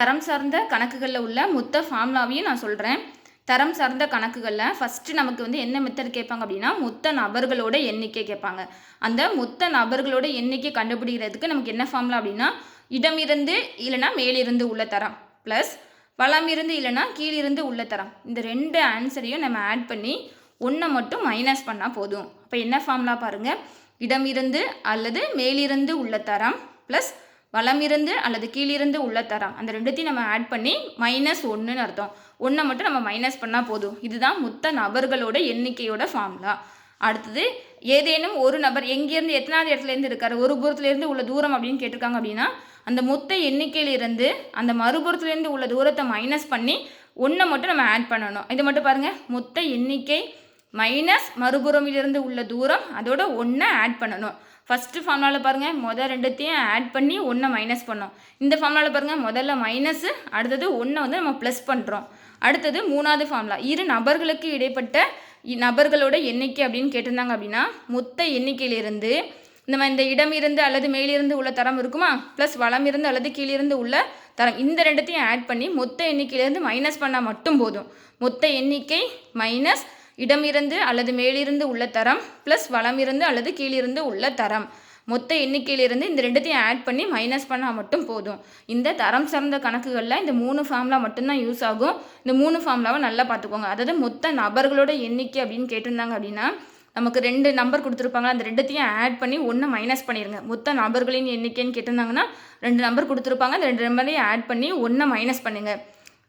தரம் சார்ந்த கணக்குகளில் உள்ள மொத்த ஃபார்முலாவையும் நான் சொல்கிறேன் தரம் சார்ந்த கணக்குகளில் ஃபஸ்ட்டு நமக்கு வந்து என்ன மெத்தட் கேட்பாங்க அப்படின்னா மொத்த நபர்களோட எண்ணிக்கை கேட்பாங்க. அந்த மொத்த நபர்களோட எண்ணிக்கை கண்டுபிடிக்கிறதுக்கு நமக்கு என்ன ஃபார்முலா அப்படின்னா இடமிருந்து இல்லைன்னா மேலிருந்து உள்ள தரம் ப்ளஸ் வளமிருந்து இல்லைன்னா கீழிருந்து உள்ள தரம். இந்த ரெண்டு ஆன்சரையும் நம்ம ஆட் பண்ணி ஒன்றை மட்டும் மைனஸ் பண்ணால் போதும். அப்போ என்ன ஃபார்முலா பாருங்கள் இடமிருந்து அல்லது மேலிருந்து உள்ள தரம் ப்ளஸ் வலமிருந்து அல்லது கீழிருந்து உள்ள தரம். அந்த ரெண்டுத்தையும் நம்ம ஆட் பண்ணி மைனஸ் ஒன்றுன்னு அர்த்தம். ஒன்றை மட்டும் நம்ம மைனஸ் பண்ணால் போதும். இதுதான் மொத்த நபர்களோட எண்ணிக்கையோட ஃபார்முலா அடுத்தது ஏதேனும் ஒரு நபர் எங்கேருந்து எத்தனாவது இடத்துலேருந்து இருக்கார் ஒரு புறத்துலேருந்து உள்ள தூரம் அப்படின்னு கேட்டிருக்காங்க அப்படின்னா அந்த மொத்த எண்ணிக்கையிலிருந்து அந்த மறுபுறத்துலேருந்து உள்ள தூரத்தை மைனஸ் பண்ணி ஒன்றை மட்டும் நம்ம ஆட் பண்ணணும். இதை மட்டும் பாருங்கள் மொத்த எண்ணிக்கை மைனஸ் மறுபுறமிலிருந்து உள்ள தூரம் அதோட ஒன்றை ஆட் பண்ணணும். ஃபஸ்ட்டு ஃபார்முலாவில் பாருங்கள் முதல் ரெண்டுத்தையும் ஆட் பண்ணி ஒன்றை மைனஸ் பண்ணோம். இந்த ஃபார்முலாவில் பாருங்கள் முதல்ல மைனஸு அடுத்தது ஒன்றை வந்து நம்ம ப்ளஸ் பண்ணுறோம் அடுத்தது மூணாவது ஃபார்முலா இரு நபர்களுக்கு இடைப்பட்ட இ- நபர்களோட எண்ணிக்கை அப்படின்னு கேட்டிருந்தாங்க அப்படின்னா மொத்த எண்ணிக்கையிலிருந்து நம்ம இந்த இடம் இருந்து அல்லது மேலிருந்து உள்ள தரம் இருக்குமா? ப்ளஸ் வளம் இருந்து அல்லது கீழிருந்து உள்ள தரம். இந்த ரெண்டுத்தையும் ஆட் பண்ணி மொத்த எண்ணிக்கையிலேருந்து மைனஸ் பண்ணால் மட்டும் போதும். மொத்த எண்ணிக்கை மைனஸ் இடமிருந்து அல்லது மேலிருந்து உள்ள தரம் ப்ளஸ் வளமிருந்து அல்லது கீழிருந்து உள்ள தரம். மொத்த எண்ணிக்கையிலிருந்து இந்த ரெண்டுத்தையும் ஆட் பண்ணி மைனஸ் பண்ணால் மட்டும் போதும். இந்த தரம் சார்ந்த கணக்குகளில் இந்த மூணு ஃபார்முலா மட்டும்தான் யூஸ் ஆகும். இந்த மூணு ஃபார்முலாவை நல்லா பார்த்துக்கோங்க. அதாவது மொத்த நபர்களோட எண்ணிக்கை அப்படின்னு கேட்டிருந்தாங்க அப்படின்னா நமக்கு ரெண்டு நம்பர் கொடுத்துருப்பாங்க அந்த ரெண்டுத்தையும் ஆட் பண்ணி ஒன்று மைனஸ் பண்ணிடுங்க மொத்த நபர்களின் எண்ணிக்கைன்னு கேட்டிருந்தாங்கன்னா ரெண்டு நம்பர் கொடுத்துருப்பாங்க. அந்த ரெண்டு நம்பரையும் ஆட் பண்ணி ஒன்றை மைனஸ் பண்ணுங்கள்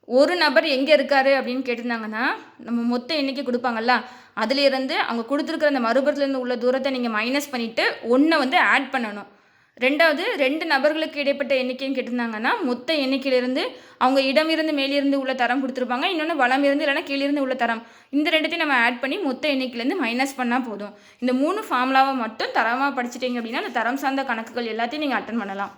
ஒரு நபர் எங்கே இருக்காரு அப்படின்னு கேட்டிருந்தாங்கன்னா நம்ம மொத்த எண்ணிக்கை கொடுப்பாங்கல்ல அதுலேருந்து அவங்க கொடுத்துருக்குற அந்த மறுபுறத்துலேருந்து உள்ள தூரத்தை நீங்கள் மைனஸ் பண்ணிவிட்டு ஒன்றை வந்து ஆட் பண்ணணும். ரெண்டாவது ரெண்டு நபர்களுக்கு இடைப்பட்ட எண்ணிக்கைன்னு கேட்டிருந்தாங்கன்னா மொத்த எண்ணிக்கையிலேருந்து அவங்க இடமிருந்து மேலிருந்து உள்ள தரம் கொடுத்துருப்பாங்க இன்னொன்று வளம் இருந்து இல்லைன்னா கீழிருந்து உள்ள தரம். இந்த ரெண்டுத்தையும் நம்ம ஆட் பண்ணி மொத்த எண்ணிக்கையிலேருந்து மைனஸ் பண்ணால் போதும். இந்த மூணு ஃபார்முலாவை மட்டும் தரமாக படிச்சிட்டிங்க அப்படின்னா அந்த தரம் சார்ந்த கணக்குகள் எல்லாத்தையும் நீங்கள் அட்டன் பண்ணலாம்.